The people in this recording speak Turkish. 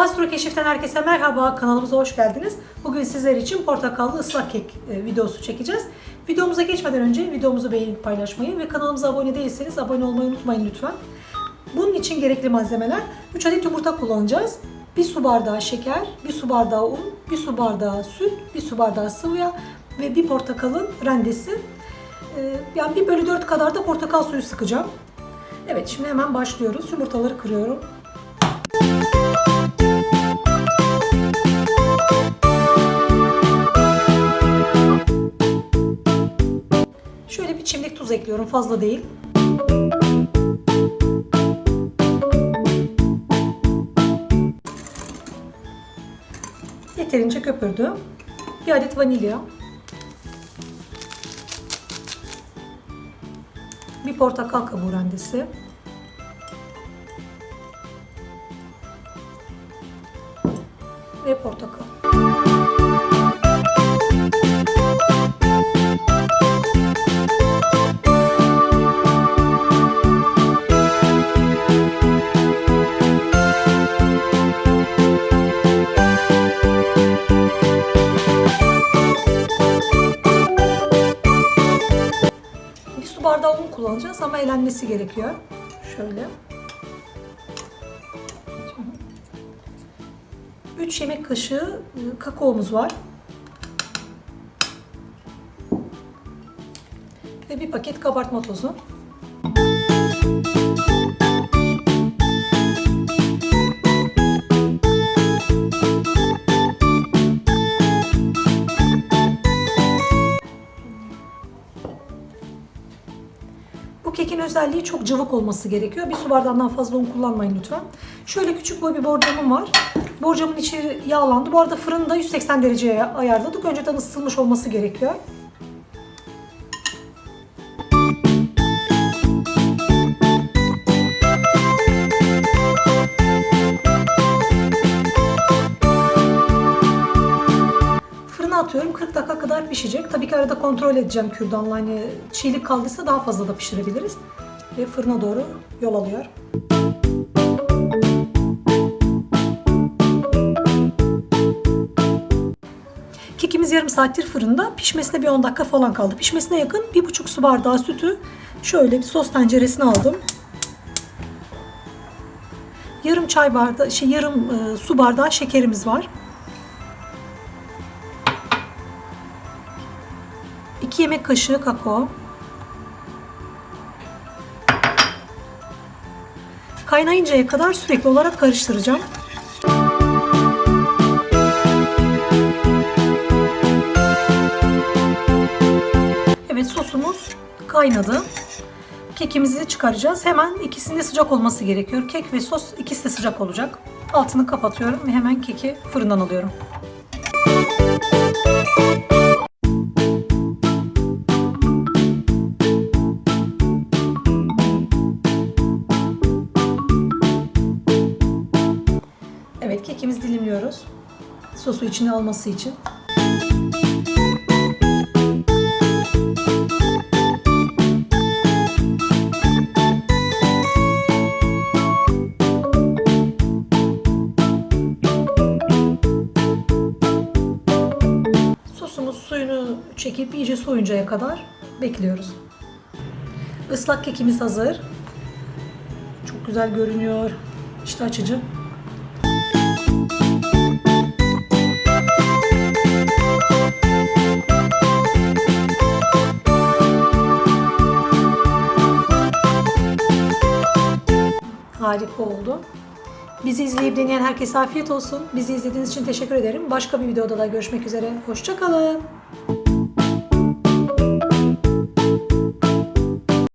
Afro Keşif'ten herkese merhaba. Kanalımıza hoş geldiniz. Bugün sizler için portakallı ıslak kek e, videosu çekeceğiz. Videomuza geçmeden önce videomuzu beğenip paylaşmayı ve kanalımıza abone değilseniz abone olmayı unutmayın lütfen. Bunun için gerekli malzemeler 3 adet yumurta kullanacağız. 1 su bardağı şeker, 1 su bardağı un, 1 su bardağı süt, 1 su bardağı sıvı yağ ve 1 portakalın rendesi. E, Yani 1 bölü 4 kadar da portakal suyu sıkacağım. Evet şimdi hemen başlıyoruz. Yumurtaları kırıyorum. Tuz ekliyorum. Fazla değil. Yeterince köpürdü. Bir adet vanilya. Bir portakal kabuğu rendesi. Ve portakal. Kullanacağız ama elenmesi gerekiyor. Şöyle. 3 yemek kaşığı e, kakaomuz var. Ve bir paket kabartma tozu. Bu kekin özelliği çok cıvık olması gerekiyor. Bir su bardağından fazla un kullanmayın lütfen. Şöyle küçük boy bir borcamım var. Borcamın içi yağlandı. Bu arada fırında 180 dereceye ayarladık. Önceden ısıtılmış olması gerekiyor. Atıyorum. 40 dakika kadar pişecek. Tabii ki arada kontrol edeceğim kürdanla. Hani çiğlik kaldıysa daha fazla da pişirebiliriz. Ve fırına doğru yol alıyor. Kekimiz yarım saattir fırında. Pişmesine bir 10 dakika falan kaldı. Pişmesine yakın 1,5 su bardağı sütü şöyle bir sos tenceresine aldım. Yarım çay bardağı, şey yarım e, su bardağı şekerimiz var. 2 yemek kaşığı kakao. Kaynayıncaya kadar sürekli olarak karıştıracağım. Evet sosumuz kaynadı. Kekimizi çıkaracağız. Hemen ikisinin de sıcak olması gerekiyor. Kek ve sos ikisi de sıcak olacak. Altını kapatıyorum ve hemen keki fırından alıyorum. Kekimizi dilimliyoruz. Sosu içine alması için. Sosumuz suyunu çekip iyice soyuncaya kadar bekliyoruz. Islak kekimiz hazır. Çok güzel görünüyor. İşte açıcı. Harika oldu. Bizi izleyip deneyen herkese afiyet olsun. Bizi izlediğiniz için teşekkür ederim. Başka bir videoda da görüşmek üzere. Hoşçakalın.